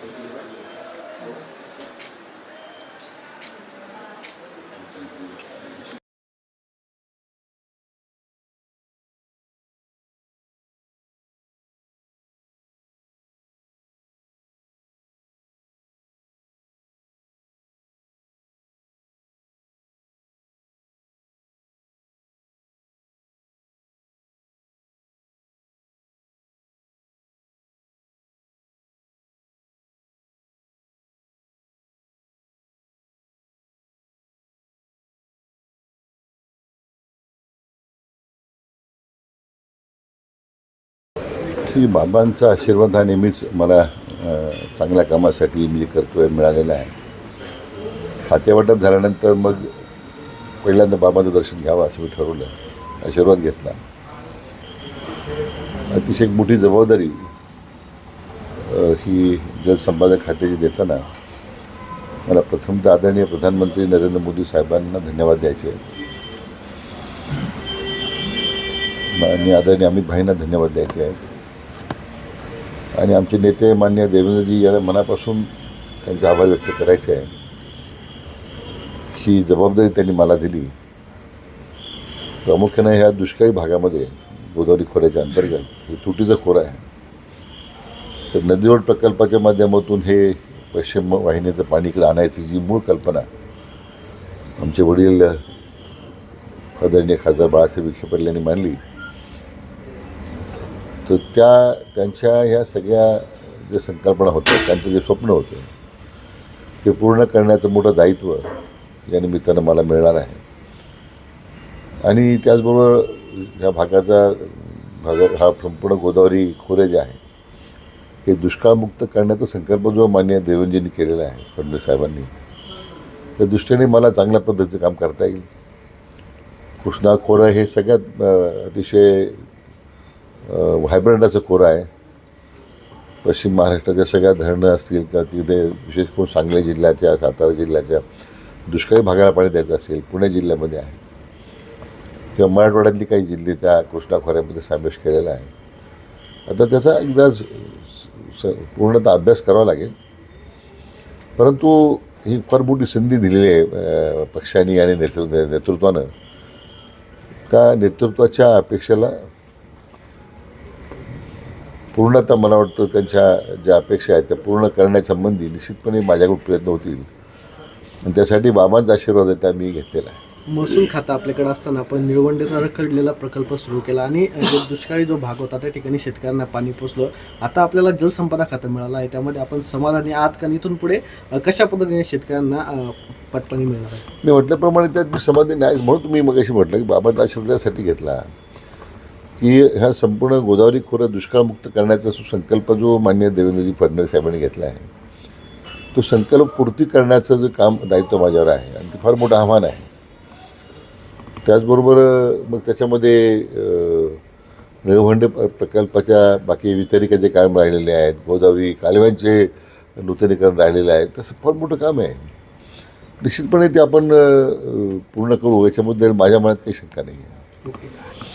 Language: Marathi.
Gracias. श्री बाबांचा आशीर्वाद हा नेहमीच मला चांगल्या कामासाठी मी करतो आहे मिळालेला आहे. खातेवाटप झाल्यानंतर मग पहिल्यांदा बाबाचं दर्शन घ्यावं असं मी ठरवलं आशीर्वाद घेतला. अतिशय मोठी जबाबदारी ही जलसंपादन खात्याची देताना मला प्रथमतः आदरणीय प्रधानमंत्री नरेंद्र मोदी साहेबांना धन्यवाद द्यायचे. आहेत आणि आदरणीय अमित भाईंना धन्यवाद द्यायचे. आहेत आणि आमचे नेते मान्य देवेंद्रजी याला मनापासून त्यांचे आभार व्यक्त करायचे आहे ही जबाबदारी त्यांनी मला दिली. प्रामुख्याने ह्या दुष्काळी भागामध्ये गोदावरी खोऱ्याच्या अंतर्गत हे तुटीचं खोरं आहे. तर नदीवर प्रकल्पाच्या माध्यमातून हे पश्चिम वाहिनीचं पाणी इकडे आणायची जी मूळ कल्पना आमचे वडील आदरणीय खासदार बाळासाहेब विखे पाटील यांनी मांडली तर त्या त्यांच्या ह्या सगळ्या ज्या संकल्पना होत्या त्यांचं जे स्वप्न होतं ते पूर्ण करण्याचं मोठं दायित्व या निमित्तानं मला मिळणार आहे. आणि त्याचबरोबर ह्या भागाचा भागा हा संपूर्ण गोदावरी खोरे जे आहे हे दुष्काळमुक्त करण्याचा संकल्प जो मान्य देवेंद्रजींनी केलेला आहे फडणवीस साहेबांनी त्या दृष्टीने मला चांगल्या पद्धतीचं काम करता येईल. कृष्णा खोरं हे सगळ्यात अतिशय व्हायब्रंटाचं कोर खोरं आहे. पश्चिम महाराष्ट्राच्या सगळ्या धरणं असतील किंवा तिथे विशेष करून सांगली जिल्ह्याच्या सातारा जिल्ह्याच्या दुष्काळी भागाला पाणी द्यायचं असेल पुणे जिल्ह्यामध्ये आहे. किंवा मराठवाड्यातली काही जिल्हे त्या कृष्णा खोऱ्यामध्ये समावेश केलेला आहे. आता त्याचा एकदा स- स- पूर्णतः अभ्यास करावा लागेल. परंतु ही फार मोठी संधी दिलेली आहे पक्षांनी आणि नेतृत्व नेतृत्वानं. त्या नेतृत्वाच्या अपेक्षेला पूर्णतः मला वाटतं त्यांच्या ज्या अपेक्षा आहेत त्या पूर्ण करण्यासंबंधी निश्चितपणे माझ्याकडून प्रयत्न होतील. आणि त्यासाठी बाबांचा आशीर्वाद आहे त्या मी घेतलेला आहे. महसूल खातं आपल्याकडे असताना आपण निळवंडेचा रखडलेला प्रकल्प सुरू केला आणि जो दुष्काळी जो भाग होता त्या ठिकाणी शेतकऱ्यांना पाणी पोचलं. आता आपल्याला जलसंपदा खातं मिळालं आहे त्यामध्ये आपण समाधानी आहात का? आणि इथून पुढे कशा पद्धतीने शेतकऱ्यांना पटपाणी मिळणार आहे? मी म्हटल्याप्रमाणे त्यात मी समाधी नाही म्हणून तुम्ही मग अशी म्हटलं की बाबांचा आशीर्वादासाठी घेतला. की ह्या संपूर्ण गोदावरी खोरं दुष्काळमुक्त करण्याचा जो संकल्प जो मान्य देवेंद्रजी फडणवीस साहेबांनी घेतला आहे तो संकल्प पूर्ती करण्याचं जे काम दायित्व माझ्यावर आहे आणि ते फार मोठं आव्हान आहे. त्याचबरोबर मग त्याच्यामध्ये अ, निळवंडे प्रकल्पाच्या बाकी वितरिकाचे काम राहिलेले आहेत गोदावरी कालव्यांचे नूतनीकरण राहिलेलं आहे तसं फार मोठं काम आहे. निश्चितपणे ते आपण पूर्ण करू याच्याबद्दल माझ्या मनात काही शंका नाही आहे.